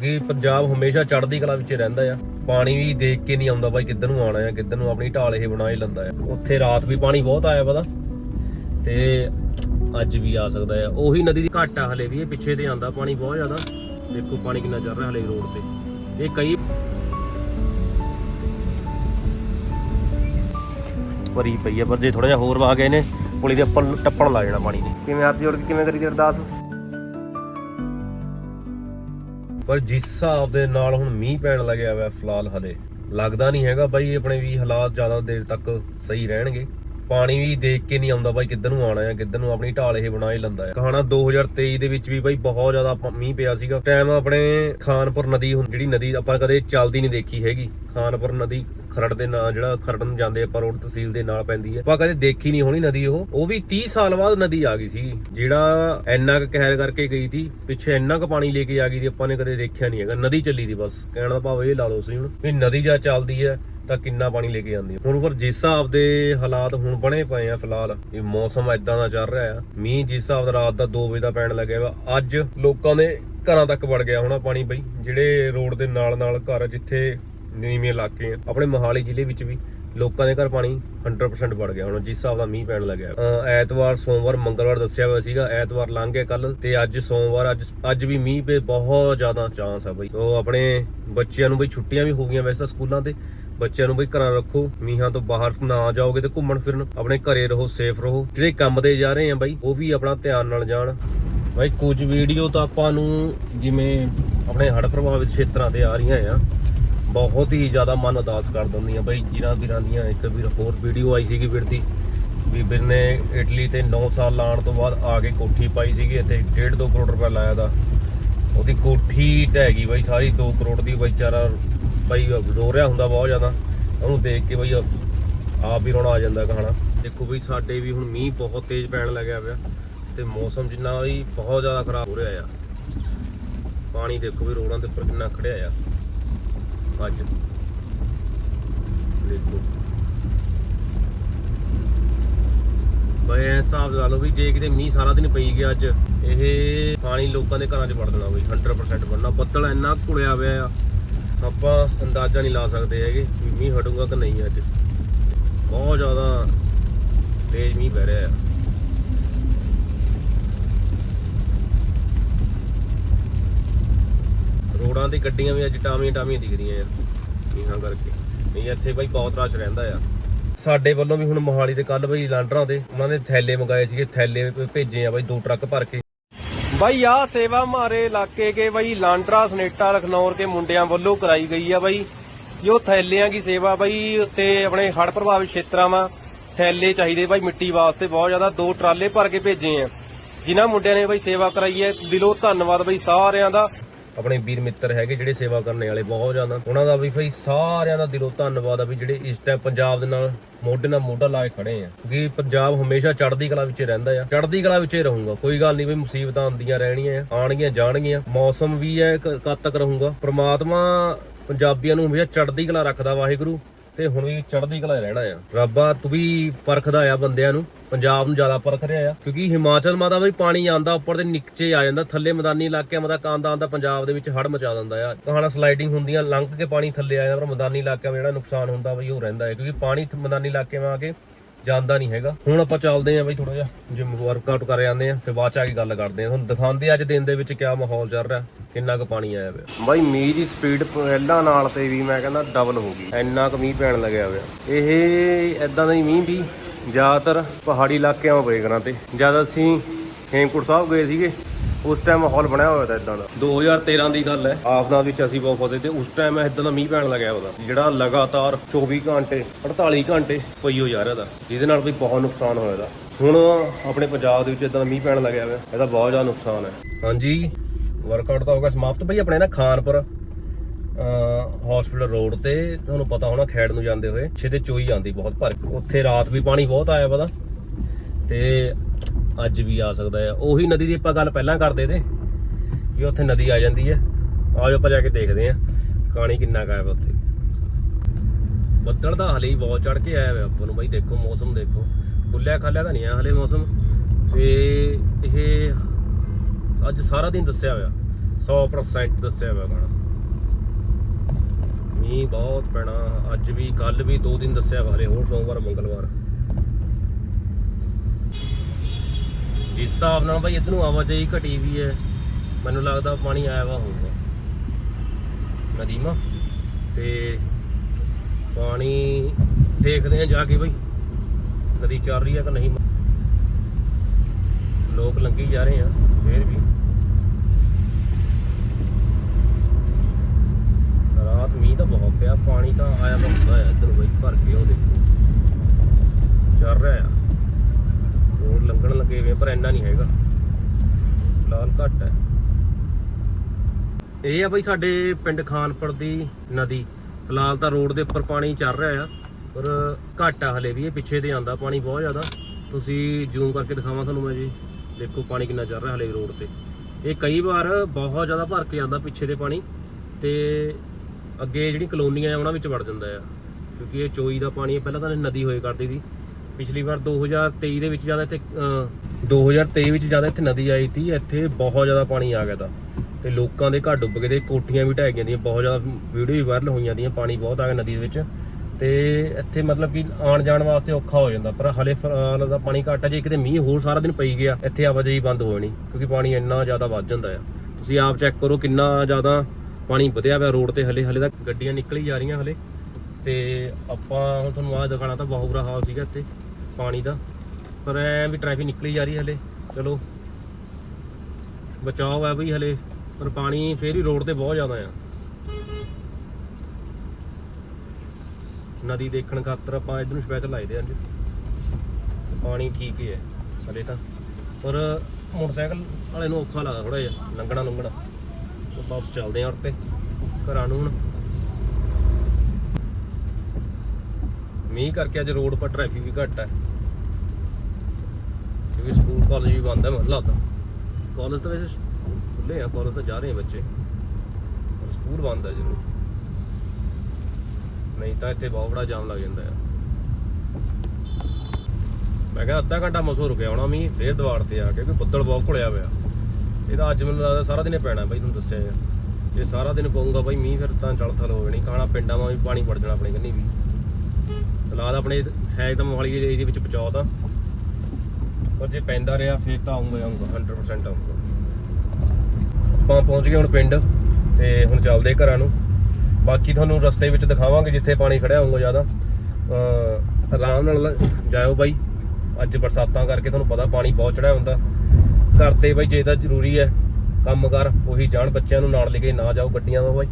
ਕਿਉਂਕਿ ਪੰਜਾਬ ਹਮੇਸ਼ਾ ਚੜ੍ਹਦੀ ਕਲਾ ਵਿੱਚ ਰਹਿੰਦਾ ਆ। ਪਾਣੀ ਵੀ ਦੇਖ ਕੇ ਨਹੀਂ ਆਉਂਦਾ ਬਾਈ ਕਿੱਧਰ ਨੂੰ ਆਣਾ ਆ, ਕਿੱਧਰ ਨੂੰ ਆਪਣੀ ਢਾਲ ਇਹ ਬਣਾ ਹੀ ਲੈਂਦਾ ਆ। ਉੱਥੇ ਰਾਤ ਵੀ ਪਾਣੀ ਬਹੁਤ ਆਇਆ ਪਤਾ। ਤੇ ਅੱਜ ਵੀ ਆ ਸਕਦਾ ਆ। ਉਹੀ ਨਦੀ ਦੀ ਘਾਟ ਆ ਹਲੇ ਵੀ, ਇਹ ਪਿੱਛੇ ਤੇ ਆਂਦਾ ਪਾਣੀ ਬਹੁਤ ਜ਼ਿਆਦਾ। ਦੇਖੋ ਪਾਣੀ ਕਿੰਨਾ ਚੱਲ ਰਿਹਾ ਹਲੇ ਰੋਡ ਤੇ। ਇਹ ਕਈ ਭਰੀ ਪਈ ਆ, ਪਰ ਜੇ ਥੋੜਾ ਜਿਹਾ ਹੋਰ ਵਾ ਗਏ ਨੇ, ਪੁਲੀ ਦੇ ਉੱਪਰ ਟੱਪਣ ਲੱਗ ਜਾਣਾ ਪਾਣੀ ਨੇ। ਕਿਵੇਂ ਹੱਥ ਜੋੜ ਕੇ ਕਿਵੇਂ ਕਰੀ ਅਰਦਾਸ? ਪਰ ਜਿਸ ਹਿਸਾਬ ਦੇ ਨਾਲ ਹੁਣ ਮੀਂਹ ਪੈਣ ਲੱਗਿਆ ਵਾ ਫਿਲਹਾਲ ਹਲੇ, ਲੱਗਦਾ ਨਹੀਂ ਹੈਗਾ ਬਾਈ ਆਪਣੇ ਵੀ ਹਾਲਾਤ ਜ਼ਿਆਦਾ ਦੇਰ ਤੱਕ ਸਹੀ ਰਹਿਣਗੇ। ਪਾਣੀ ਵੀ ਦੇਖ ਕੇ ਨਹੀਂ ਆਉਂਦਾ ਬਾਈ ਕਿੱਧਰ ਨੂੰ ਆਣਾ ਆ, ਕਿੱਧਰ ਨੂੰ ਆਪਣੀ ਢਾਲ ਇਹ ਬਣਾ ਹੀ ਲੈਂਦਾ ਆ। ਕਹਾਣਾ 2023 ਦੇ ਵਿੱਚ ਵੀ ਬਾਈ ਬਹੁਤ ਜ਼ਿਆਦਾ ਪ- ਮੀਂਹ ਪਿਆ ਸੀਗਾ। ਟਾਈਮ ਆਪਣੇ ਖਾਨਪੁਰ ਨਦੀ ਜਿਹੜੀ ਨਦੀ ਆਪਾਂ ਕਦੇ ਚੱਲਦੀ ਨਹੀਂ ਦੇਖੀ ਹੈਗੀ। ਖਾਨਪੁਰ ਨਦੀ ਖਰੜ ਦੇ ਨਾਲ ਜਿਹੜਾ ਖਰੜ ਨੂੰ ਜਾਂਦੇ ਆਪਾਂ ਰੋਡ ਤਹਿਸੀਲ ਦੇ ਨਾਲ ਪੈਂਦੀ ਹੈ ਆਪਾਂ ਕਦੇ ਦੇਖੀ ਨਹੀਂ ਹੋਣੀ ਨਦੀ ਉਹ। ਉਹ ਵੀ 30 ਸਾਲ ਬਾਅਦ ਨਦੀ ਆ ਗਈ ਸੀ। ਜਿਹੜਾ ਇੰਨਾ ਕੁ ਕਹਿਰ ਕਰਕੇ ਗਈ ਸੀ, ਪਿੱਛੇ ਇੰਨਾ ਕੁ ਪਾਣੀ ਲੈ ਕੇ ਆ ਗਈ ਸੀ, ਆਪਾਂ ਨੇ ਕਦੇ ਦੇਖਿਆ ਨਹੀਂ ਹੈਗਾ। ਨਦੀ ਚੱਲੀ ਦੀ ਬਸ। ਕਹਿਣ ਦਾ ਭਾਵ ਇਹ ਲਾ ਲਓ ਸੀ ਹੁਣ, ਵੀ ਨਦੀ ਜਾਂ ਚੱਲਦੀ ਹੈ ਤਾਂ ਕਿੰਨਾ ਪਾਣੀ ਲੈ ਕੇ ਜਾਂਦੀ ਹੈ। ਹੁਣ ਪਰ ਜਿਸ ਹਿਸਾਬ ਦੇ ਹਾਲਾਤ ਹੁਣ ਬਣੇ ਪਏ ਆ ਫਿਲਹਾਲ, ਇਹ ਮੌਸਮ ਇਦਾਂ ਦਾ ਚੱਲ ਰਿਹਾ ਆ। ਮੀਂਹ ਜਿਸ ਹਿਸਾਬ ਦਾ ਰਾਤ ਦਾ 2 ਵਜੇ ਦਾ ਪੈਣ ਲੱਗਿਆ ਵਾ, ਅੱਜ ਲੋਕਾਂ ਦੇ ਘਰਾਂ ਤੱਕ ਵੜ ਗਿਆ ਹੋਣਾ ਪਾਣੀ ਬਈ, ਜਿਹੜੇ ਰੋਡ ਦੇ ਨਾਲ ਨਾਲ ਘਰ ਜਿੱਥੇ ਨੀਵੇਂ ਇਲਾਕੇ ਆ। ਆਪਣੇ ਮੋਹਾਲੀ ਜ਼ਿਲ੍ਹੇ ਵਿੱਚ ਵੀ ਲੋਕਾਂ ਦੇ ਘਰ ਪਾਣੀ 100% ਵੜ ਗਿਆ ਹੁਣ, ਜਿਸ ਹਿਸਾਬ ਦਾ ਮੀਂਹ ਪੈਣ ਲੱਗਿਆ। ਐਤਵਾਰ, ਸੋਮਵਾਰ, ਮੰਗਲਵਾਰ ਦੱਸਿਆ ਹੋਇਆ ਸੀਗਾ, ਐਤਵਾਰ ਲੰਘ ਗਿਆ ਕੱਲ ਤੇ ਅੱਜ ਸੋਮਵਾਰ, ਅੱਜ ਅੱਜ ਵੀ ਮੀਂਹ ਪੇ ਬਹੁਤ ਜ਼ਿਆਦਾ ਚਾਂਸ ਆ ਬਈ। ਉਹ ਆਪਣੇ ਬੱਚਿਆਂ ਨੂੰ ਬਈ ਛੁੱਟੀਆਂ ਵੀ ਹੋ ਗਈਆਂ ਵੈਸੇ ਸਕੂਲਾਂ ਤੇ ਬੱਚਿਆਂ ਨੂੰ ਬਈ ਘਰਾਂ ਰੱਖੋ, ਮੀਂਹਾਂ ਤੋਂ ਬਾਹਰ ਨਾ ਜਾਓਗੇ ਤੇ ਘੁੰਮਣ ਫਿਰਨ, ਆਪਣੇ ਘਰੇ ਰਹੋ ਸੇਫ ਰਹੋ। ਜਿਹੜੇ ਕੰਮ ਤੇ ਜਾ ਰਹੇ ਆ ਬਾਈ, ਉਹ ਵੀ ਆਪਣਾ ਧਿਆਨ ਨਾਲ ਜਾਣ। ਬਾਈ ਕੁਝ ਵੀਡੀਓ ਤਾਂ ਆਪਾਂ ਨੂੰ ਜਿਵੇਂ ਆਪਣੇ ਹੜ੍ਹ ਪ੍ਰਭਾਵਿਤ ਖੇਤਰਾਂ ਤੇ ਆ ਰਹੀਆਂ ਆ, ਬਹੁਤ ਹੀ ਜ਼ਿਆਦਾ ਮਨ ਉਦਾਸ ਕਰ ਦਿੰਦੀਆਂ ਬਈ, ਜਿਨ੍ਹਾਂ ਵੀਰਾਂ ਦੀਆਂ ਇੱਕ ਵੀਰ ਹੋਰ ਵੀਡੀਓ ਆਈ ਸੀਗੀ ਵੀਰ ਦੀ। ਵੀਰ ਨੇ ਇਟਲੀ ਤੇ 9 ਸਾਲ ਲਾਣ ਤੋਂ ਬਾਅਦ ਆ ਕੇ ਕੋਠੀ ਪਾਈ ਸੀਗੀ, ਇੱਥੇ 1.5 2 ਕਰੋੜ ਰੁਪਏ ਲਾਇਆ ਦਾ। ਉਹਦੀ ਕੋਠੀ ਢਹਿ ਗਈ ਬਾਈ, ਸਾਰੀ 2 ਕਰੋੜ ਦੀ ਬਈ ਵਿਚਾਰਾ ਬਾਈ ਰੋ ਰਿਹਾ ਹੁੰਦਾ ਬਹੁਤ ਜ਼ਿਆਦਾ। ਉਹਨੂੰ ਦੇਖ ਕੇ ਬਈ, ਆਪ ਵੀ ਰੋਣਾ ਆ ਜਾਂਦਾ ਕਹਾਣਾ ਦੇਖੋ ਬਈ, ਸਾਡੇ ਵੀ ਹੁਣ ਮੀਂਹ ਬਹੁਤ ਤੇਜ਼ ਪੈਣ ਲੱਗਿਆ ਪਿਆ। ਤੇ ਮੌਸਮ ਜਿੰਨਾ ਵੀ ਬਹੁਤ ਜ਼ਿਆਦਾ ਖਰਾਬ ਹੋ ਰਿਹਾ ਆ। ਪਾਣੀ ਦੇਖੋ ਵੀ ਰੋੜਾਂ ਦੇ ਉੱਪਰ ਕਿੰਨਾ ਖੜਿਆ ਆ। ਅੱਜ। ਦੇਖੋ। ਬਈ ਇਹ ਹਿਸਾਬ ਲਾ ਲਓ ਵੀ ਜੇ ਕਿਤੇ ਮੀਂਹ ਸਾਰਾ ਦਿਨ ਪਈ ਗਿਆ ਅੱਜ, ਇਹ ਪਾਣੀ ਲੋਕਾਂ ਦੇ ਘਰਾਂ 'ਚ ਵੜ ਦੇਣਾ ਬਈ 100% ਵੜਨਾ। ਬੱਦਲ ਇੰਨਾ ਘੁਲਿਆ ਹੋਇਆ ਆ। ਆਪਾਂ ਅੰਦਾਜ਼ਾ ਨਹੀਂ ਲਾ ਸਕਦੇ ਹੈਗੇ ਵੀ ਮੀਂਹ ਹਟੂਗਾ ਕਿ ਨਹੀਂ ਅੱਜ। ਬਹੁਤ ਜ਼ਿਆਦਾ ਤੇਜ਼ ਮੀਂਹ ਪੈ ਰਿਹਾ ਆ। ਰੋਡਾਂ ਤੇ ਗੱਡੀਆਂ ਵੀ ਅੱਜ ਟਾਮੀਆਂ ਟਾਵੀਆਂ ਦਿਖਦੀਆਂ ਯਾਰ, ਮੀਂਹਾਂ ਕਰਕੇ। ਨਹੀਂ, ਇੱਥੇ ਬਾਈ ਬਹੁਤ ਰਸ਼ ਰਹਿੰਦਾ ਆ। ਸਾਡੇ ਵੱਲੋਂ ਵੀ ਹੁਣ ਮੋਹਾਲੀ ਤੇ ਕੱਲ ਬਈ ਲਾਂਡਰਾਂ ਤੇ ਉਹਨਾਂ ਨੇ ਥੈਲੇ ਮੰਗਾਏ ਸੀਗੇ, ਥੈਲੇ ਭੇਜੇ ਆ ਬਾਈ ਦੋ ਟਰੱਕ ਭਰ ਕੇ। ਬਾਈ ਆ ਸੇਵਾ ਹਮਾਰੇ ਇਲਾਕੇ ਕੇ ਬਾਈ, ਲਾਂਡਰਾ ਸਨੇਟਾ ਲਖਨੌਰ ਕੇ ਮੁੰਡਿਆਂ ਵੱਲੋਂ ਕਰਾਈ ਗਈ ਆ ਬਾਈ। ਜੋ ਥੈਲਿਆਂ ਦੀ ਸੇਵਾ ਬਾਈ, ਉੱਤੇ ਆਪਣੇ ਹੜ੍ਹ ਪ੍ਰਭਾਵਿਤ ਖੇਤਰਾਂ ਮਾ ਥੈਲੇ ਚਾਹੀਦੇ ਬਾਈ, ਮਿੱਟੀ ਵਾਸਤੇ ਬਹੁਤ ਜ਼ਿਆਦਾ ਦੋ ਟਰਾਲੇ ਭਰ ਕੇ ਭੇਜੇ ਆ। ਜਿਨ੍ਹਾਂ ਮੁੰਡਿਆਂ ਨੇ ਬਾਈ ਸੇਵਾ ਕਰਾਈ ਹੈ, ਦਿਲੋਂ ਧੰਨਵਾਦ ਬਾਈ ਸਾਰਿਆਂ ਦਾ। ਆਪਣੇ ਵੀਰ ਮਿੱਤਰ ਹੈਗੇ ਜਿਹੜੇ ਸੇਵਾ ਕਰਨ ਵਾਲੇ ਬਹੁਤ ਜ਼ਿਆਦਾ। ਉਹਨਾਂ ਦਾ ਵੀ ਭਾਈ ਸਾਰਿਆਂ ਦਾ ਦਿਲੋਂ ਧੰਨਵਾਦ ਆ ਵੀ ਜਿਹੜੇ ਇਸ ਟਾਈਮ ਪੰਜਾਬ ਦੇ ਨਾਲ ਮੋਢੇ ਨਾਲ ਮੋਢਾ ਲਾ ਕੇ ਖੜੇ ਆ। ਕਿਉਂਕਿ ਪੰਜਾਬ ਹਮੇਸ਼ਾ ਚੜ੍ਹਦੀ ਕਲਾ ਵਿੱਚ ਰਹਿੰਦਾ ਆ। ਚੜ੍ਹਦੀ ਕਲਾ ਵਿੱਚ ਹੀ ਰਹੂਗਾ। ਕੋਈ ਗੱਲ ਨਹੀਂ ਵੀ ਮੁਸੀਬਤਾਂ ਆਉਂਦੀਆਂ ਰਹਿਣੀਆਂ ਆ ਆਣਗੀਆਂ ਜਾਣਗੀਆਂ। ਮੌਸਮ ਵੀ ਹੈ ਕ- ਕਦ ਤੱਕ ਰਹੂਗਾ। ਪ੍ਰਮਾਤਮਾ ਪੰਜਾਬੀਆਂ ਨੂੰ ਹਮੇਸ਼ਾ ਚੜ੍ਹਦੀ ਕਲਾ ਰੱਖਦਾ ਵਾਹਿਗੁਰੂ। ਤੇ ਹੁਣ ਵੀ ਚੜ੍ਹਦੀ ਕਲਾ 'ਚ ਰਹਿਣਾ ਆ। ਰੱਬਾ, ਤੂੰ ਵੀ ਪਰਖਦਾ ਆ ਬੰਦਿਆਂ ਨੂੰ। ਪੰਜਾਬ ਨੂੰ ਜ਼ਿਆਦਾ ਪਰਖ ਰਿਹਾ ਆ। ਕਿਉਂਕਿ ਹਿਮਾਚਲ ਮਾਦਾ ਵੀ ਪਾਣੀ ਆਂਦਾ ਉੱਪਰ ਦੇ ਨੀਚੇ ਆ ਜਾਂਦਾ, ਥੱਲੇ ਮੈਦਾਨੀ ਇਲਾਕਿਆਂ ਮਾਦਾ ਕਾਂਦਾ ਆਂਦਾ ਪੰਜਾਬ ਦੇ ਵਿੱਚ ਹੜ ਮਚਾ ਦਿੰਦਾ ਆ। ਕਹਾਣਾ ਸਲਾਈਡਿੰਗ ਹੁੰਦੀਆਂ, ਲੰਘ ਕੇ ਪਾਣੀ ਥੱਲੇ ਆ ਜਾਂਦਾ, ਪਰ ਮੈਦਾਨੀ ਇਲਾਕਿਆਂ ਵਿੱਚ ਜਿਹੜਾ ਨੁਕਸਾਨ ਹੁੰਦਾ, ਬਈ ਉਹ ਰਹਿੰਦਾ ਹੈ ਕਿਉਂਕਿ ਪਾਣੀ ਮੈਦਾਨੀ ਇਲਾਕੇ ਵਿੱਚ ਆ ਕੇ ਜਾਂਦਾ ਨਹੀਂ ਹੈਗਾ। ਹੁਣ ਆਪਾਂ ਚੱਲਦੇ ਆਂ ਬਈ ਥੋੜਾ ਜਿਹਾ ਜਿਮ ਵਰਕਆਊਟ ਕਰ ਜਾਂਦੇ ਆਂ ਫਿਰ ਬਾਅਦ ਚ ਆ ਕੇ ਗੱਲ ਕਰਦੇ ਆਂ ਤੁਹਾਨੂੰ ਦਿਖਾਉਂਦੇ ਅੱਜ ਦਿਨ ਦੇ ਵਿੱਚ ਕਿਆ ਮਾਹੌਲ ਚੱਲ ਰਿਹਾ, ਕਿੰਨਾ ਕੁ ਪਾਣੀ ਆਇਆ ਪਿਆ। ਬਾਈ, ਮੀਂਹ ਦੀ ਸਪੀਡ ਪਹਿਲਾਂ ਨਾਲ ਤੇ ਵੀ ਮੈਂ ਕਹਿੰਦਾ ਡਬਲ ਹੋ ਗਈ। ਇੰਨਾ ਕੁ ਮੀਂਹ ਪੈਣ ਲੱਗਿਆ ਹੋਇਆ ਇਹ ਐਦਾਂ ਦਾ ਹੀ ਮੀਂਹ ਵੀ ਜ਼ਿਆਦਾਤਰ ਪਹਾੜੀ ਇਲਾਕਿਆਂ 'ਚ ਪਏ ਕਰਾਂ ਤੇ। ਜਦ ਅਸੀਂ ਹੇਮਕੁਟ ਸਾਹਿਬ ਗਏ ਸੀਗੇ ਉਸ ਟਾਈਮ ਮਾਹੌਲ ਬਣਿਆ ਹੋਇਆ ਤਾਂ ਇਦਾਂ ਦਾ। 2013 ਦੀ ਗੱਲ ਹੈ। ਆਫਨਾ ਵਿੱਚ ਅਸੀਂ ਬਹੁਤ ਫਸੇ ਤੇ ਉਸ ਟਾਈਮ ਇਦਾਂ ਦਾ ਮੀਂਹ ਪੈਣ ਲੱਗਿਆ ਉਹਦਾ। ਜਿਹੜਾ ਲਗਾਤਾਰ 24 ਘੰਟੇ 48 ਘੰਟੇ ਪਈ ਹੋ ਜਾ ਰਿਹਾ ਦਾ ਜਿਹਦੇ ਨਾਲ ਵੀ ਬਹੁਤ ਨੁਕਸਾਨ ਹੋਇਆ ਦਾ ਹੁਣ ਆਪਣੇ ਪੰਜਾਬ ਦੇ ਵਿੱਚ ਇਦਾਂ ਦਾ ਮੀਂਹ ਪੈਣ ਲੱਗਿਆ ਹੋਇਆ ਇਹਦਾ ਬਹੁਤ ਜ਼ਿਆਦਾ ਨੁਕਸਾਨ ਹੈ। ਹਾਂਜੀ ਵਰਕਆਊਟ ਤਾਂ ਹੋ ਗਿਆ ਸਮਾਪਤ। ਭਈ ਆਪਣੇ ਨਾ ਖਾਨਪੁਰ ਹਸਪੀਟਲ ਰੋਡ ਤੇ ਤੁਹਾਨੂੰ ਪਤਾ ਹੋਣਾ ਖੈੜ ਨੂੰ ਜਾਂਦੇ ਹੋਏ। ਪਿੱਛੇ ਤੇ ਚੋਈ ਜਾਂਦੀ ਬਹੁਤ ਭਰ। ਉੱਥੇ ਰਾਤ ਵੀ ਪਾਣੀ ਬਹੁਤ ਆਇਆ ਪਤਾ ਤੇ ਅੱਜ ਵੀ ਆ ਸਕਦਾ ਹੈ। ਉਹੀ ਨਦੀ ਦੀ ਆਪਾਂ ਗੱਲ ਪਹਿਲਾਂ ਕਰਦੇ ਤੇ, ਵੀ ਉੱਥੇ ਨਦੀ ਆ ਜਾਂਦੀ ਹੈ। ਆਜੋ ਆਪਾਂ ਜਾ ਕੇ ਦੇਖਦੇ ਆਂ ਪਾਣੀ ਕਿੰਨਾ ਕੁ ਵਾ ਉੱਥੇ। ਬੱਦਲ ਦਾ ਹਲੇ ਹੀ ਬਹੁਤ ਚੜ ਕੇ ਆਇਆ ਹੋਇਆ ਆਪਾਂ ਨੂੰ ਬਾਈ, ਦੇਖੋ ਮੌਸਮ ਦੇਖੋ। ਖੁੱਲਿਆ ਖਾਲਿਆ ਤਾਂ ਨਹੀਂ ਆ ਹਲੇ ਮੌਸਮ। ਤੇ ਇਹ ਅੱਜ ਸਾਰਾ ਦਿਨ ਦੱਸਿਆ ਹੋਇਆ 100% ਦੱਸਿਆ ਹੋਇਆ ਗਾਣਾ ਮੀਂਹ ਬਹੁਤ ਪੈਣਾ, ਅੱਜ ਵੀ ਕੱਲ ਵੀ ਦੋ ਦਿਨ ਦੱਸਿਆ ਵਾਲੇ ਹੋਰ ਸੋਮਵਾਰ, ਮੰਗਲਵਾਰ। ਜਿਸ ਹਿਸਾਬ ਨਾਲ ਭਾਈ ਇਧਰ ਨੂੰ ਆਵਾਜਾਈ ਘਟੀ ਵੀ ਹੈ, ਮੈਨੂੰ ਲੱਗਦਾ ਪਾਣੀ ਆਇਆ ਵਾ ਹੋਊਗਾ। ਨਦੀਮਾ, ਤੇ ਪਾਣੀ ਦੇਖਦੇ ਆ ਜਾ ਕੇ ਭਾਈ ਨਦੀ ਚੱਲ ਰਹੀ ਹੈ ਕਿ ਨਹੀਂ। ਲੋਕ ਲੰਘੀ ਜਾ ਰਹੇ ਆ, ਫੇਰ ਵੀ। ਰਾਤ ਮੀਂਹ ਤਾਂ ਬਹੁਤ ਪਿਆ, ਪਾਣੀ ਤਾਂ ਆਇਆ ਵਾ ਹੁੰਦਾ ਹੈ ਇੱਧਰ ਬਈ, ਭਰ ਕੇ ਉਹ ਦੇਖੋ। ਚੱਲ ਰਿਹਾ ਆ। ਰੋਡ ਲੰਘਣ ਲੱਗੇ ਵੇ ਪਰ ਇੰਨਾ ਨਹੀਂ ਹੈਗਾ। ਲਾਲ ਘੱਟ ਹੈ। ਇਹ ਆ ਬਈ ਸਾਡੇ ਪਿੰਡ ਖਾਨਪੁਰ ਦੀ ਨਦੀ। ਫਿਲਹਾਲ ਤਾਂ ਰੋਡ ਦੇ ਉੱਪਰ ਪਾਣੀ ਚੱਲ ਰਿਹਾ ਆ ਪਰ ਘੱਟ ਆ ਹਲੇ ਵੀ ਇਹ ਪਿੱਛੇ ਤੇ ਆਂਦਾ ਪਾਣੀ ਬਹੁਤ ਜ਼ਿਆਦਾ। ਤੁਸੀਂ ਜ਼ੂਮ ਕਰਕੇ ਦਿਖਾਵਾਂ ਤੁਹਾਨੂੰ ਮੈਂ ਜੀ। ਦੇਖੋ ਪਾਣੀ ਕਿੰਨਾ ਚੱਲ ਰਿਹਾ ਹਲੇ ਰੋਡ ਤੇ। ਇਹ ਕਈ ਵਾਰ ਬਹੁਤ ਜ਼ਿਆਦਾ ਭਰ ਕੇ ਆਂਦਾ ਪਿੱਛੇ ਦੇ ਪਾਣੀ ਤੇ ਅੱਗੇ ਜਿਹੜੀ ਕਲੋਨੀਆਂ ਆ ਉਹਨਾਂ ਵਿੱਚ ਵੜ ਜਾਂਦਾ ਆ। ਕਿਉਂਕਿ ਇਹ ਚੋਈ ਦਾ ਪਾਣੀ ਹੈ, ਪਹਿਲਾਂ ਤਾਂ ਨਦੀ ਹੋਏ ਕਰਦੀ ਸੀ। ਪਿਛਲੀ ਵਾਰ 2023 ਦੇ ਵਿੱਚ ਜ਼ਿਆਦਾ ਇੱਥੇ ਅਹ, 2023 ਵਿੱਚ ਜ਼ਿਆਦਾ ਇੱਥੇ ਨਦੀ ਆਈ ਸੀ ਇੱਥੇ ਬਹੁਤ ਜ਼ਿਆਦਾ ਪਾਣੀ ਆ ਗਿਆ ਤਾ। ਤੇ ਲੋਕਾਂ ਦੇ ਘਰ ਡੁੱਬ ਗਏ ਤੇ ਕੋਠੀਆਂ ਵੀ ਢਹਿ ਗਈਆਂ ਦੀਆਂ ਬਹੁਤ ਜ਼ਿਆਦਾ ਵੀਡੀਓ ਵੀ ਵਾਇਰਲ ਹੋਈਆਂ ਦੀਆਂ ਪਾਣੀ ਬਹੁਤ ਆ ਗਿਆ ਨਦੀ ਦੇ ਵਿੱਚ। ਤੇ ਇੱਥੇ ਮਤਲਬ ਕਿ ਆਉਣ ਜਾਣ ਵਾਸਤੇ ਔਖਾ ਹੋ ਜਾਂਦਾ ਪਰ ਹਲੇ ਫਿਲਹਾਲ ਦਾ ਪਾਣੀ ਘੱਟ ਹੈ ਜੇ ਕਿਤੇ ਮੀਂਹ ਹੋਰ ਸਾਰਾ ਦਿਨ ਪਈ ਗਿਆ ਇੱਥੇ ਆਵਾਜਾਈ ਬੰਦ ਹੋ ਜਾਣੀ ਕਿਉਂਕਿ ਪਾਣੀ ਇੰਨਾ ਜ਼ਿਆਦਾ ਵੱਧ ਜਾਂਦਾ ਆ। ਤੁਸੀਂ ਆਪ ਚੈੱਕ ਕਰੋ ਕਿੰਨਾ ਜ਼ਿਆਦਾ ਪਾਣੀ ਵਧਿਆ ਹੋਇਆ ਰੋਡ ਤੇ ਹਲੇ ਹਲੇ ਤੱਕ ਗੱਡੀਆਂ ਨਿਕਲ ਹੀ ਜਾ ਰਹੀਆਂ ਹਲੇ। ਤੇ ਆਪਾਂ ਹੁਣ ਤੁਹਾਨੂੰ ਆਹ ਦਿਖਾਣਾ ਤਾਂ ਬਹੁਤ ਬੁਰਾ ਹਾਲ ਸੀਗਾ ਇੱਥੇ। ਪਾਣੀ ਦਾ। ਪਰ ਐ ਵੀ ਟ੍ਰੈਫਿਕ ਨਿਕਲੀ ਜਾ ਰਹੀ ਹਲੇ। ਚਲੋ, ਬਚਾਓ ਹੈ ਬਈ ਹਲੇ। ਪਰ ਪਾਣੀ ਫੇਰ ਹੀ ਰੋਡ ਤੇ ਬਹੁਤ ਜ਼ਿਆਦਾ ਆ। ਨਦੀ ਦੇਖਣ ਖਾਤਰ ਆਪਾਂ ਇਧਰ ਨੂੰ ਸਪੈਸ਼ਲ ਆਏ ਦੇ ਅੱਜ ਪਾਣੀ ਠੀਕ ਹੀ ਹੈ ਹਲੇ ਤਾਂ। ਪਰ ਮੋਟਰਸਾਈਕਲ ਵਾਲੇ ਨੂੰ ਔਖਾ ਲੱਗਦਾ ਥੋੜਾ ਜਿਹਾ, ਲੰਘਣਾ ਲੰਘਣਾ। ਤੇ ਵਾਪਸ ਚੱਲਦੇ ਆਂ ਉੱਤੇ ਘਰਾਂ ਨੂੰ ਹੁਣ। ਮੀਂਹ ਕਰਕੇ ਅੱਜ ਰੋਡ 'ਪਰ ਟ੍ਰੈਫਿਕ ਵੀ ਘੱਟ ਹੈ। ਕਿਉਂਕਿ ਸਕੂਲ ਕਾਲਜ ਵੀ ਬੰਦ ਹੈ ਮੈਨੂੰ ਲੱਗਦਾ ਕਾਲਜ ਤਾਂ ਵੈਸੇ ਖੁੱਲੇ ਆ ਕਾਲਜ ਤਾਂ ਜਾ ਰਹੇ ਆ ਬੱਚੇ। ਪਰ ਸਕੂਲ ਬੰਦ ਹੈ ਜ਼ਰੂਰ। ਨਹੀਂ ਤਾਂ ਇੱਥੇ ਬਹੁਤ ਬੜਾ ਜਾਮ ਲੱਗ ਜਾਂਦਾ ਆ। ਮੈਂ ਕਿਹਾ ਅੱਧਾ ਘੰਟਾ ਮਸੋ ਰੁਕਿਆ ਹੋਣਾ ਮੀਂਹ, ਫੇਰ ਦੀਵਾਰ ਤੇ ਆ ਕੇ, ਕਿਉਂਕਿ ਬੱਦਲ ਬਹੁਤ ਘੁਲਿਆ ਹੋਇਆ ਇਹਦਾ ਅੱਜ ਮੈਨੂੰ ਲੱਗਦਾ ਸਾਰਾ ਦਿਨ ਪੈਣਾ ਬਾਈ, ਤੁਹਾਨੂੰ ਦੱਸਿਆ ਆ। ਜੇ ਸਾਰਾ ਦਿਨ ਪਊਗਾ ਬਾਈ ਮੀਂਹ, ਫਿਰ ਤਾਂ ਚਲ ਥਲ ਹੋ ਜਾਣੀ। ਖਾਣਾ ਪਿੰਡਾਂ ਵਾਂ ਵੀ ਪਾਣੀ ਵੜ ਜਾਣਾ ਆਪਣੇ ਕੰਨੀ ਵੀ। ਫਿਲਹਾਲ ਆਪਣੇ ਹੈ ਤਾਂ ਮੋਹਾਲੀ ਦੇ ਵਿੱਚ ਪਹੁੰਚਾਓ ਤਾਂ। ਪਰ ਜੇ ਪੈਂਦਾ ਰਿਹਾ, ਫਿਰ ਤਾਂ ਆਉਂਗਾ ਆਉਂਗਾ 100% ਆਉਂਗਾ ਆਪਾਂ ਪਹੁੰਚ ਗਏ ਹੁਣ ਪਿੰਡ ਤੇ ਹੁਣ ਚੱਲਦੇ ਘਰਾਂ ਨੂੰ। ਬਾਕੀ ਤੁਹਾਨੂੰ ਰਸਤੇ ਵਿੱਚ ਦਿਖਾਵਾਂਗੇ ਜਿੱਥੇ ਪਾਣੀ ਖੜਿਆ ਹੋਊਗਾ ਜ਼ਿਆਦਾ। ਆਰਾਮ ਨਾਲ ਜਾਇਓ ਬਾਈ। ਅੱਜ ਬਰਸਾਤਾਂ ਕਰਕੇ ਤੁਹਾਨੂੰ ਪਤਾ ਪਾਣੀ ਬਹੁਤ ਚੜਿਆ ਹੁੰਦਾ। ਘਰ ਤੇ ਬਾਈ ਜੇ ਤਾਂ ਜ਼ਰੂਰੀ ਹੈ ਕੰਮ ਕਰ, ਉਹੀ ਜਾਣ ਬੱਚਿਆਂ ਨੂੰ ਨਾਲ ਲੈ ਕੇ ਨਾ ਜਾਓ ਗੱਡੀਆਂ ਦਾ ਬਾਈ।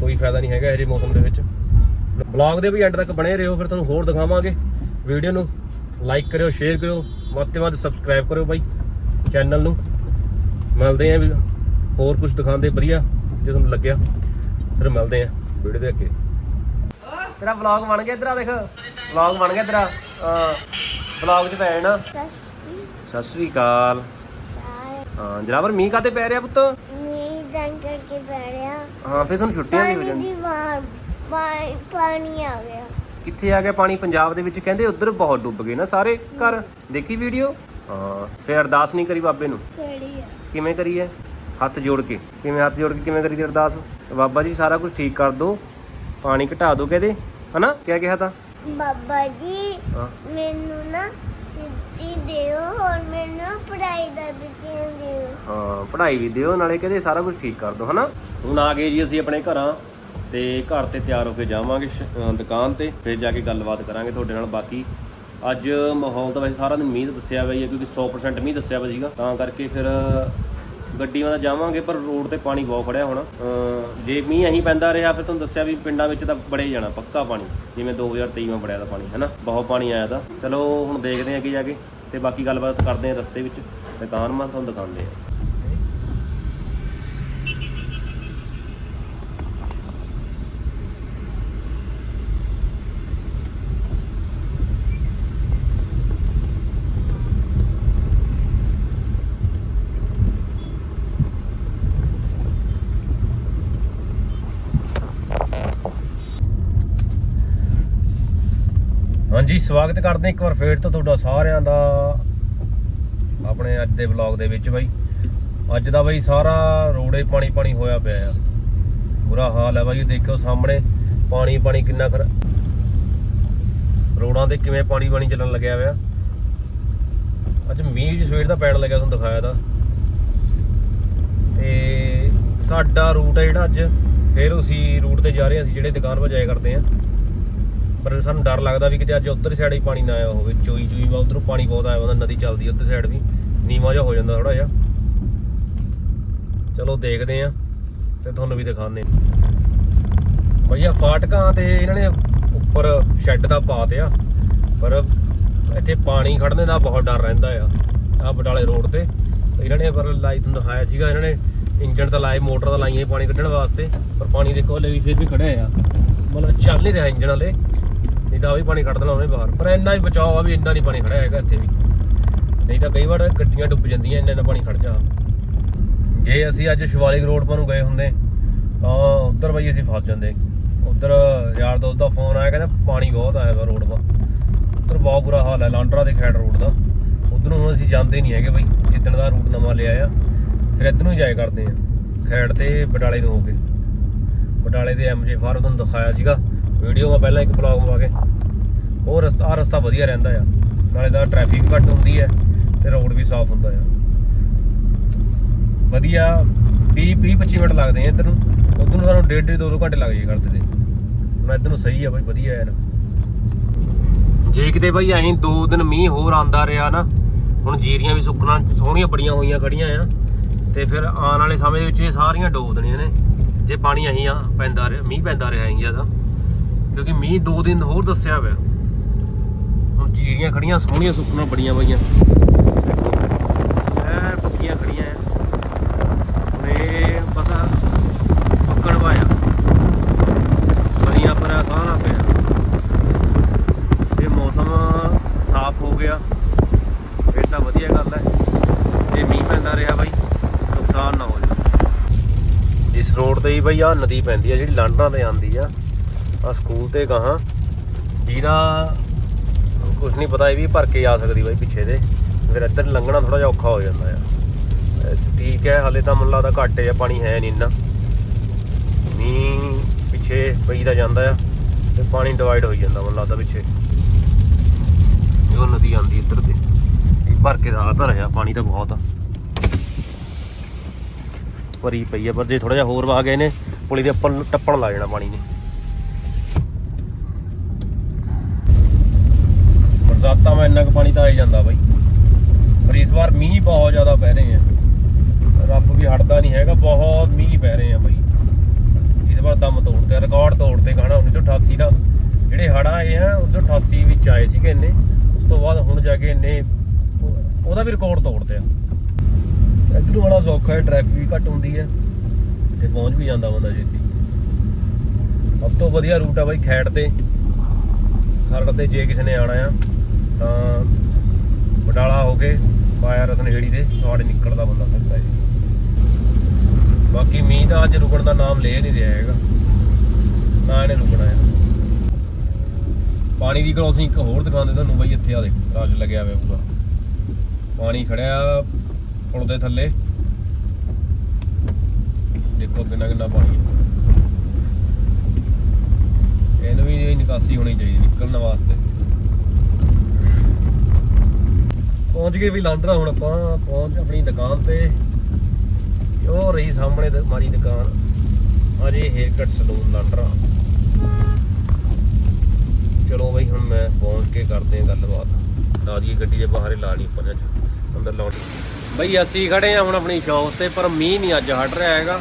ਕੋਈ ਫਾਇਦਾ ਨਹੀਂ ਹੈਗਾ ਇਹੋ ਜਿਹੇ ਮੌਸਮ ਦੇ ਵਿੱਚ। ਬਲੌਗ ਦੇ ਵੀ ਐਂਡ ਤੱਕ ਬਣੇ ਰਹੋ, ਫਿਰ ਤੁਹਾਨੂੰ ਹੋਰ ਦਿਖਾਵਾਂਗੇ। ਵੀਡੀਓ ਨੂੰ ਲਾਈਕ ਕਰਿਓ ਸ਼ੇਅਰ ਕਰਿਓ। ਵੱਧ ਤੋਂ ਵੱਧ ਸਬਸਕ੍ਰਾਈਬ ਕਰਿਓ ਬਾਈ ਚੈਨਲ ਨੂੰ। ਮਿਲਦੇ ਆਂ ਵੀ ਹੋਰ ਕੁਝ ਦਿਖਾਉਂਦੇ ਵਧੀਆ ਜੇ ਤੁਹਾਨੂੰ ਲੱਗਿਆ ਫਿਰ ਮਿਲਦੇ ਆਂ ਵੀਡੀਓ ਦੇ ਅੱਗੇ। ਤੇਰਾ ਵਲੌਗ ਬਣ ਗਿਆ ਇਧਰ ਆ ਦੇਖ। ਵਲੌਗ ਬਣ ਗਿਆ ਤੇਰਾ। ਵਲੌਗ 'ਚ ਪੈ ਜਾਣਾ। ਸਤਿ ਸ੍ਰੀ ਅਕਾਲ। ਹਾਂ ਜਰਾਬਰ ਮੀਂਹ ਕਾਤੇ ਪੈ ਰਿਹਾ ਪੁੱਤ? ਮੀਂਹ ਕਰਕੇ ਬੜਿਆ ਹਾਂ ਫਿਰ ਤੁਹਾਨੂੰ ਛੁੱਟੀਆਂ ਵੀ ਹੋ ਜਾਂਦੀਆਂ ਪਾ- ਪਾਣੀ ਆ ਗਿਆ। ਕਿੱਥੇ ਆ ਗਿਆ ਪਾਣੀ? ਪੰਜਾਬ ਦੇ ਵਿੱਚ ਕਹਿੰਦੇ ਉਧਰ ਬਹੁਤ ਡੁੱਬ ਗਏ ਨਾ ਸਾਰੇ ਘਰ। ਦੇਖੀ ਵੀਡੀਓ? ਹਾਂ ਫਿਰ ਅਰਦਾਸ ਨਹੀਂ ਕਰੀ ਬਾਬੇ ਨੂੰ? ਕਿਹੜੀ ਆ? ਕਿਵੇਂ ਕਰੀਏ ਹੱਥ ਜੋੜ ਕੇ। ਕਿਵੇਂ ਹੱਥ ਜੋੜ ਕੇ ਕਿਵੇਂ ਕਰੀਦੀ ਅਰਦਾਸ? ਬਾਬਾ ਜੀ ਸਾਰਾ ਕੁਝ ਠੀਕ ਕਰ ਦਿਓ ਪਾਣੀ ਘਟਾ ਦਿਓ ਕਹਿੰਦੇ। ਹਨਾ? ਕਿਆ ਕਿਹਾ ਤਾਂ? ਬਾਬਾ ਜੀ ਹਾਂ। ਮੈਨੂੰ ਨਾ ਸਿੱਧੀ ਦਿਓ ਹੋਰ ਮੈਨੂੰ ਪੜਾਈ ਦਾ ਵੀ ਦਿਓ। ਹਾਂ ਪੜ੍ਹਾਈ ਵੀ ਦਿਓ ਨਾਲੇ ਕਹਿੰਦੇ ਸਾਰਾ ਕੁਝ ਠੀਕ ਕਰ ਦਿਓ ਹਨਾ? ਹੁਣ ਆ ਗਏ ਜੀ ਅਸੀਂ ਆਪਣੇ ਘਰਾਂ। ਤੇ ਘਰ ਤੇ ਤਿਆਰ ਹੋ ਕੇ ਜਾਵਾਂਗੇ ਸ਼- ਦੁਕਾਨ ਤੇ, ਫਿਰ ਜਾ ਕੇ ਗੱਲਬਾਤ ਕਰਾਂਗੇ ਤੁਹਾਡੇ ਨਾਲ। ਬਾਕੀ ਅੱਜ ਮਾਹੌਲ ਤਾਂ ਵੈਸੇ ਸਾਰਾ ਦਿਨ ਮੀਂਹ ਦਾ ਦੱਸਿਆ ਹੋਇਆ ਕਿਉਂਕਿ 100% ਮੀਂਹ ਦੱਸਿਆ ਹੋਇਆ ਸੀਗਾ। ਤਾਂ ਕਰਕੇ ਫਿਰ ਗੱਡੀ ਵਾਲਾ ਜਾਵਾਂਗੇ, ਪਰ ਰੋਡ ਤੇ ਪਾਣੀ ਬਹੁਤ ਖੜਿਆ ਹੋਣਾ। ਜੇ ਮੀਂਹ ਅਹੀਂ ਪੈਂਦਾ ਰਿਹਾ, ਫਿਰ ਤੁਹਾਨੂੰ ਦੱਸਿਆ ਵੀ ਪਿੰਡਾਂ ਵਿੱਚ ਤਾਂ ਬੜੇ ਜਾਣਾ, ਪੱਕਾ ਪਾਣੀ। ਜਿਵੇਂ 2023 ਵਿੱਚ ਬੜਿਆ ਦਾ ਪਾਣੀ, ਹੈਨਾ? ਬਹੁਤ ਪਾਣੀ ਆਇਆ ਦਾ ਚਲੋ, ਹੁਣ ਦੇਖਦੇ ਹਾਂ ਅੱਗੇ ਜਾ ਕੇ, ਤੇ ਬਾਕੀ ਗੱਲਬਾਤ ਕਰਦੇ ਹਾਂ ਰਸਤੇ ਵਿੱਚ। ਦੁਕਾਨ ਮਾਂ ਤੁਹਾਨੂੰ ਦਿਖਾਉਂਦੇ ਹਾਂ। ਹਾਂਜੀ, ਸਵਾਗਤ ਕਰਦੇ ਇੱਕ ਵਾਰ ਫੇਰ ਤੋਂ ਤੁਹਾਡਾ ਸਾਰਿਆਂ ਦਾ ਆਪਣੇ ਅੱਜ ਦੇ ਵਲੌਗ ਦੇ ਵਿੱਚ ਬਾਈ। ਅੱਜ ਦਾ ਬਾਈ ਸਾਰਾ ਰੋੜੇ ਪਾਣੀ ਪਾਣੀ ਹੋਇਆ ਪਿਆ ਆ। ਬੁਰਾ ਹਾਲ ਹੈ ਬਾਈ ਦੇਖੋ ਸਾਹਮਣੇ ਪਾਣੀ ਪਾਣੀ ਕਿੰਨਾ ਕਰ ਰੋਡਾਂ ਤੇ ਕਿਵੇਂ ਪਾਣੀ ਪਾਣੀ ਚੱਲਣ ਲੱਗਿਆ ਹੋਇਆ ਅੱਜ ਮੀਂਹ ਵੀ ਸਵੇਰ ਦਾ ਪੈਣ ਲੱਗਿਆ ਤੁਹਾਨੂੰ ਦਿਖਾਇਆ ਤਾਂ। ਤੇ ਸਾਡਾ ਰੂਟ ਹੈ ਜਿਹੜਾ ਅੱਜ, ਫਿਰ ਉਸੀ ਰੂਟ ਤੇ ਜਾ ਰਹੇ ਅਸੀਂ, ਜਿਹੜੇ ਦੁਕਾਨ 'ਤੇ ਜਾਇਆ ਕਰਦੇ ਆ ਪਰ ਸਾਨੂੰ ਡਰ ਲੱਗਦਾ ਵੀ ਕਿਤੇ ਅੱਜ ਉੱਧਰ ਸਾਈਡ ਹੀ ਪਾਣੀ ਨਾ ਆਇਆ ਹੋਵੇ, ਚੋਈ ਚੋਈ ਵਾ, ਉਧਰੋਂ ਪਾਣੀ ਬਹੁਤ ਆਇਆ ਹੁੰਦਾ ਨਦੀ ਚੱਲਦੀ ਉੱਧਰ ਸਾਈਡ ਵੀ, ਨੀਵਾਂ ਜਿਹਾ ਹੋ ਜਾਂਦਾ ਥੋੜਾ ਜਿਹਾ। ਚਲੋ ਦੇਖਦੇ ਆ ਤੇ ਤੁਹਾਨੂੰ ਵੀ ਦਿਖਾਉਂਦੇ ਆ ਭਈਆ ਫਾਟਕਾਂ ਤੇ ਇਹਨਾਂ ਨੇ ਉੱਪਰ ਸ਼ੈੱਡ ਦਾ ਪਾਤ ਆ ਪਰ ਇੱਥੇ ਪਾਣੀ ਖੜਨੇ ਦਾ ਬਹੁਤ ਡਰ ਰਹਿੰਦਾ ਆ ਆ ਬਟਾਲੇ ਰੋਡ ਤੇ। ਇਹਨਾਂ ਨੇ ਪਰ ਲਾਈ ਤੁਹਾਨੂੰ ਦਿਖਾਇਆ ਸੀਗਾ, ਇਹਨਾਂ ਨੇ ਇੰਜਣ ਤਾਂ ਲਾਏ, ਮੋਟਰ ਤਾਂ ਲਾਈਆਂ ਪਾਣੀ ਕੱਢਣ ਵਾਸਤੇ, ਪਰ ਪਾਣੀ ਦੇਖੋ ਹਲੇ ਵੀ ਫਿਰ ਵੀ ਖੜਿਆ ਆ। ਮਤਲਬ ਚੱਲ ਨਹੀਂ ਰਿਹਾ ਇੰਜਣ ਹਲੇ। ਨਹੀਂ ਤਾਂ ਉਹ ਵੀ ਪਾਣੀ ਕੱਢ ਦੇਣਾ ਉਹਨੇ ਬਾਹਰ। ਪਰ ਇੰਨਾ ਹੀ ਬਚਾਓ ਆ ਵੀ ਇੰਨਾ ਨਹੀਂ ਪਾਣੀ ਖੜਿਆ ਹੈਗਾ ਇੱਥੇ ਵੀ। ਨਹੀਂ ਤਾਂ ਕਈ ਵਾਰ ਗੱਡੀਆਂ ਡੁੱਬ ਜਾਂਦੀਆਂ, ਇੰਨਾ ਇੰਨਾ ਪਾਣੀ ਖੜ ਜਾ। ਜੇ ਅਸੀਂ ਅੱਜ ਸ਼ਿਵਾਲਿਕ ਰੋਡ ਪਰ ਨੂੰ ਗਏ ਹੁੰਦੇ, ਤਾਂ ਉੱਧਰ ਬਈ ਅਸੀਂ ਫਸ ਜਾਂਦੇ। ਉੱਧਰ ਯਾਰ ਦੋਸਤ ਦਾ ਫੋਨ ਆਇਆ, ਕਹਿੰਦਾ ਪਾਣੀ ਬਹੁਤ ਆਇਆ ਵਾ ਰੋਡ 'ਤੇ ਉੱਧਰ ਬਹੁਤ ਬੁਰਾ ਹਾਲ ਹੈ, ਲਾਂਡਰਾ ਦੇ ਖੈੜ ਰੋਡ ਦਾ। ਉਧਰੋਂ ਹੁਣ ਅਸੀਂ ਜਾਂਦੇ ਨਹੀਂ ਹੈਗੇ ਬਈ, ਜਿੱਦਣ ਦਾ ਰੂਟ ਨਵਾਂ ਲਿਆ ਆ, ਫਿਰ ਇੱਧਰ ਨੂੰ ਹੀ ਜਾਇਆ ਕਰਦੇ ਆ। ਖੈੜ ਤੇ ਬਟਾਲੇ ਨੂੰ ਹੋ ਕੇ। ਬਟਾਲੇ ਦੇ ਐਮਜੇ ਫਾਰ ਤੁਹਾਨੂੰ ਦਿਖਾਇਆ ਸੀਗਾ। ਵੀਡੀਓ ਮੈਂ ਪਹਿਲਾਂ ਇੱਕ ਬਲੌਗ ਪਾ ਕੇ। ਉਹ ਰਸਤਾ ਆ ਰਸਤਾ ਵਧੀਆ ਰਹਿੰਦਾ ਆ। ਨਾਲੇ ਦਾ ਟ੍ਰੈਫਿਕ ਘੱਟ ਹੁੰਦੀ ਹੈ ਤੇ ਰੋਡ ਵੀ ਸਾਫ਼ ਹੁੰਦਾ ਆ। ਵਧੀਆ 20 20 25 ਮਿੰਟ ਲੱਗਦੇ ਆ ਇੱਧਰ ਨੂੰ। ਉਧਰ ਨੂੰ ਸਾਨੂੰ ਡੇਢ ਡੇਢ, ਦੋ ਦੋ ਘੰਟੇ ਲੱਗ ਜਾਏ ਕਰਦੇ ਤੇ। ਮੈਂ ਇੱਧਰ ਨੂੰ ਸਹੀ ਆ ਬਈ, ਵਧੀਆ ਯਾਰ। ਜੇ ਕਿਤੇ ਬਈ ਐਂ ਦੋ ਦਿਨ ਮੀਂਹ ਹੋਰ ਆਂਦਾ ਰਿਹਾ ਨਾ, ਹੁਣ ਜੀਰੀਆਂ ਵੀ ਸੁੱਕਣਾ, ਸੋਹਣੀਆਂ ਬੜੀਆਂ ਹੋਈਆਂ ਖੜੀਆਂ ਆ। ਤੇ ਫਿਰ ਆਉਣ ਵਾਲੇ ਸਮੇਂ ਵਿੱਚ ਇਹ ਸਾਰੀਆਂ ਡੋਬ ਦੇਣੀਆਂ ਨੇ। ਜੇ ਪਾਣੀ ਅਹੀਂ ਆ ਪੈਂਦਾ ਰਿਹਾ ਮੀਂਹ ਪੈਂਦਾ ਰਿਹਾ ਐਂ ਜ਼ਿਆਦਾ। ਕਿਉਂਕਿ ਮੀਂਹ ਦੋ ਦਿਨ ਹੋਰ ਦੱਸਿਆ ਹੋਇਆ ਹੁਣ ਜੀਰੀਆਂ ਖੜੀਆਂ, ਸੋਹਣੀਆਂ ਸੁੱਕਣਾ ਬੜੀਆਂ ਪਈਆਂ। ਐ ਪੱਕੀਆਂ ਖੜੀਆਂ ਆ। ਹੁਣ ਬਸ ਪੱਕਣ ਵਾਇਆ ਬੜੀਆਂ ਪਰ ਸਾਰਾ ਪਿਆ। ਇਹ ਮੌਸਮ ਸਾਫ਼ ਹੋ ਗਿਆ। ਫਿਰ ਤਾਂ ਵਧੀਆ ਗੱਲ ਹੈ ਜੇ ਮੀਂਹ ਪੈਂਦਾ ਰਿਹਾ ਬਾਈ। ਨੁਕਸਾਨ ਨਾ ਹੋ ਜਾਵੇ। ਜਿਸ ਰੋਡ ਤੇ ਹੀ ਬਈ ਆ ਨਦੀ ਪੈਂਦੀ ਆ, ਜਿਹੜੀ ਲਾਂਡਾਂ ਤੇ ਆਂਦੀ ਆ ਆ ਸਕੂਲ ਤੇ ਗਾਹਾਂ। ਜਿਹਦਾ ਕੁਝ ਨਹੀਂ ਪਤਾ ਇਹ ਵੀ ਭਰ ਕੇ ਆ ਸਕਦੀ ਬਾਈ ਪਿੱਛੇ ਦੇ। ਫਿਰ ਇੱਧਰ ਲੰਘਣਾ ਥੋੜਾ ਜਿਹਾ ਔਖਾ ਹੋ ਜਾਂਦਾ ਆ। ਐਸ- ਠੀਕ ਹੈ, ਹਲੇ ਤਾਂ ਮੈਨੂੰ ਲੱਗਦਾ ਘੱਟ ਹੈ ਪਾਣੀ ਹੈ ਨਹੀਂ ਇੰਨਾ। ਮੀਂਹ ਪਿੱਛੇ ਪਈ ਦਾ ਜਾਂਦਾ ਆ ਤੇ ਪਾਣੀ ਡਿਵਾਈਡ ਹੋਈ ਜਾਂਦਾ ਮੈਨੂੰ ਲੱਗਦਾ ਪਿੱਛੇ। ਜੋ ਨਦੀ ਆਂਦੀ ਇੱਧਰ ਤੇ। ਭਰ ਕੇ ਰਾਹ ਰਿਹਾ, ਪਾਣੀ ਤਾਂ ਬਹੁਤ ਆ। ਭਰੀ ਪਈ ਆ, ਪਰ ਜੇ ਥੋੜਾ ਜਿਹਾ ਹੋਰ ਆ ਗਏ ਨੇ, ਪੁਲੀ ਦੇ ਉੱਪਰ ਟੱਪਣ ਲੱਗ ਜਾਣਾ ਪਾਣੀ ਨੇ। ਬਰਸਾਤਾਂ ਮੈਂ ਇੰਨਾ ਕੁ ਪਾਣੀ ਤਾਂ ਆ ਜਾਂਦਾ ਬਾਈ। ਪਰ ਇਸ ਵਾਰ ਮੀਂਹ ਬਹੁਤ ਜ਼ਿਆਦਾ ਪੈ ਰਹੇ ਆ। ਰੱਬ ਵੀ ਹਟਦਾ ਨਹੀਂ ਹੈਗਾ, ਬਹੁਤ ਮੀਂਹ ਪੈ ਰਹੇ ਆ ਬਾਈ। ਇਸ ਵਾਰ ਦਮ ਤੋੜਤੇ ਰਿਕਾਰਡ ਤੋੜਤੇ ਕਹਣਾ 1988 ਦਾ। ਜਿਹੜੇ ਹੜ੍ਹ ਆਏ ਆ 1988 ਵਿੱਚ ਆਏ ਸੀਗੇ ਇੰਨੇ। ਉਸ ਤੋਂ ਬਾਅਦ ਹੁਣ ਜਾ ਕੇ ਇੰਨੇ, ਉਹਦਾ ਵੀ ਰਿਕਾਰਡ ਤੋੜਤੇ ਆ। ਇੱਧਰੋਂ ਵਾਲਾ ਸੌਖਾ ਹੈ ਟ੍ਰੈਫਿਕ ਵੀ ਘੱਟ ਹੁੰਦੀ ਹੈ, ਤੇ ਪਹੁੰਚ ਵੀ ਜਾਂਦਾ ਬੰਦਾ ਛੇਤੀ। ਸਭ ਤੋਂ ਵਧੀਆ ਰੂਟ ਆ ਬਾਈ ਖੈੜ ਤੇ। ਖਰੜ ਤੇ ਜੇ ਕਿਸੇ ਨੇ ਆਣਾ ਆ। ਤਾਂ ਬਟਾਲਾ ਹੋ ਕੇ ਪਾਇਆ ਰਸਨਹੇੜੀ ਤੇ ਸਾਡੇ ਨਿਕਲਦਾ ਬੰਦਾ ਫਿਰਦਾ ਜੀ। ਬਾਕੀ ਮੀਂਹ ਤਾਂ ਅੱਜ ਰੁਕਣ ਦਾ ਨਾਮ ਲੈ ਨਹੀਂ ਰਿਹਾ ਹੈਗਾ। ਨਾ ਇਹਨੇ ਰੁਕਣਾ ਹੈ ਪਾਣੀ ਦੀ ਕ੍ਰੋਸਿੰਗ ਇੱਕ ਹੋਰ ਦੁਕਾਨ ਤੇ ਤੁਹਾਨੂੰ ਬਾਈ, ਇੱਥੇ ਆ ਦੇਖ ਰਸ਼ ਲੱਗਿਆ ਹੋਇਆ ਪੂਰਾ। ਪਾਣੀ ਖੜਿਆ ਪੁਲ ਦੇ ਥੱਲੇ। ਦੇਖੋ ਕਿੰਨਾ ਕਿੰਨਾ ਪਾਣੀ ਹੈ ਇਹਨੂੰ ਵੀ ਨਿਕਾਸੀ ਹੋਣੀ ਚਾਹੀਦੀ, ਨਿਕਲਣ ਵਾਸਤੇ। ਪਹੁੰਚ ਗਏ ਵੀ ਲਾਂਡਰਾ, ਹੁਣ ਆਪਾਂ ਪਹੁੰਚ ਆਪਣੀ ਦੁਕਾਨ ਤੇ। ਉਹ ਰਹੀ ਸਾਹਮਣੇ ਤੇ ਮਾਰੀ ਦੁਕਾਨ। ਅਜੇ ਹੇਅਰ ਕੱਟ ਸਲੂਨ ਲਾਂਡਰਾ। ਚਲੋ ਬਈ, ਹੁਣ ਮੈਂ ਪਹੁੰਚ ਕੇ ਕਰਦੇ ਹਾਂ ਗੱਲਬਾਤ। ਲਾ ਦਈਏ ਗੱਡੀ ਦੇ ਬਾਹਰ ਹੀ, ਲਾ ਲਈ ਉੱਪਰ ਅੰਦਰ ਲਾਉਣ ਬਈ, ਅਸੀਂ ਖੜੇ ਆ ਹੁਣ ਆਪਣੀ ਸ਼ੌਪ ਤੇ, ਪਰ ਮੀਂਹ ਨਹੀਂ ਅੱਜ ਹਟ ਰਿਹਾ ਹੈਗਾ।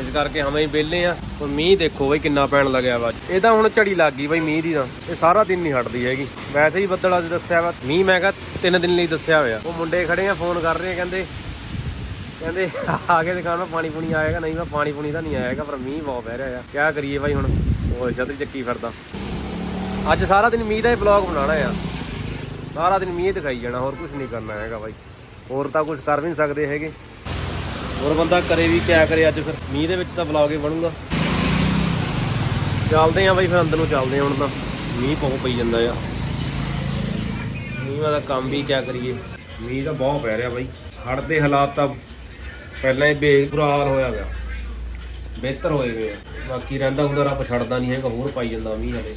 ਇਸ ਕਰਕੇ ਹਮੇ ਹੀ ਵਿਹਲੇ ਆ ਹੁਣ ਮੀਂਹ ਦੇਖੋ ਬਈ, ਕਿੰਨਾ ਪੈਣ ਲੱਗਿਆ ਵਾ। ਇਹ ਤਾਂ ਹੁਣ ਝੜੀ ਲੱਗ ਗਈ ਬਈ ਮੀਂਹ ਦੀ ਤਾਂ। ਇਹ ਸਾਰਾ ਦਿਨ ਨਹੀਂ ਹਟਦੀ ਹੈਗੀ। ਵੈਸੇ ਹੀ ਬੱਦਲ ਅੱਜ ਦੱਸਿਆ ਵਾ। ਮੀਂਹ ਮੈਂ ਕਿਹਾ ਤਿੰਨ ਦਿਨ ਲਈ ਦੱਸਿਆ ਹੋਇਆ। ਉਹ ਮੁੰਡੇ ਖੜੇ ਆ ਫੋਨ ਕਰ ਰਹੇ ਆ, ਕਹਿੰਦੇ ਕਹਿੰਦੇ, ਆ ਕੇ ਦੁਕਾਨ 'ਤੇ ਪਾਣੀ ਪੂਣੀ ਆਏਗਾ, ਨਹੀਂ ਮੈਂ ਪਾਣੀ ਪੂਣੀ ਤਾਂ ਨਹੀਂ ਆਏਗਾ, ਪਰ ਮੀਂਹ ਬਹੁਤ ਪੈ ਰਿਹਾ ਆ। ਕਿਆ ਕਰੀਏ ਬਾਈ ਹੁਣ? ਉਹ ਛਤਰੀ ਚੱਕੀ ਫਿਰਦਾ। ਅੱਜ ਸਾਰਾ ਦਿਨ ਮੀਂਹ ਦਾ ਹੀ ਵਲੌਗ ਬਣਾਉਣਾ ਆ। ਸਾਰਾ ਦਿਨ ਮੀਂਹ ਦਿਖਾਈ ਜਾਣਾ, ਹੋਰ ਕੁਝ ਨਹੀਂ ਕਰਨਾ ਹੈਗਾ ਬਾਈ। ਹੋਰ ਤਾਂ ਕੁਝ ਕਰ ਵੀ ਨਹੀਂ ਸਕਦੇ ਹੈਗੇ। ਹੋਰ ਬੰਦਾ ਕਰੇ ਵੀ ਕਿਆ ਕਰੇ ਅੱਜ ਫਿਰ। ਮੀਂਹ ਦੇ ਵਿੱਚ ਤਾਂ ਵਲੌਗ ਹੀ ਬਣੂਗਾ। ਚੱਲਦੇ ਆ ਬਾਈ ਫਿਰ, ਅੰਦਰ ਨੂੰ ਚੱਲਦੇ ਆ ਹੁਣ ਤਾਂ। ਮੀਂਹ ਬਹੁਤ ਪਈ ਜਾਂਦਾ ਆ। ਮੀਂਹਾਂ ਦਾ ਕੰਮ ਵੀ ਕਿਆ ਕਰੀਏ? ਮੀਂਹ ਤਾਂ ਬਹੁਤ ਪੈ ਰਿਹਾ ਬਾਈ। ਹੜ੍ਹ ਦੇ ਹਾਲਾਤ ਤਾਂ ਪਹਿਲਾਂ ਹੀ ਬੇਬੁਰਾ ਹਾਲ ਹੋਇਆ ਗਿਆ ਬਿਹਤਰ ਹੋਏ ਗਏ ਆ। ਬਾਕੀ ਰਹਿੰਦਾ ਹੁੰਦਾ, ਰੱਬ ਛੱਡਦਾ ਨਹੀਂ ਹੈਗਾ, ਹੋਰ ਪਾਈ ਜਾਂਦਾ ਮੀਂਹ ਹਲੇ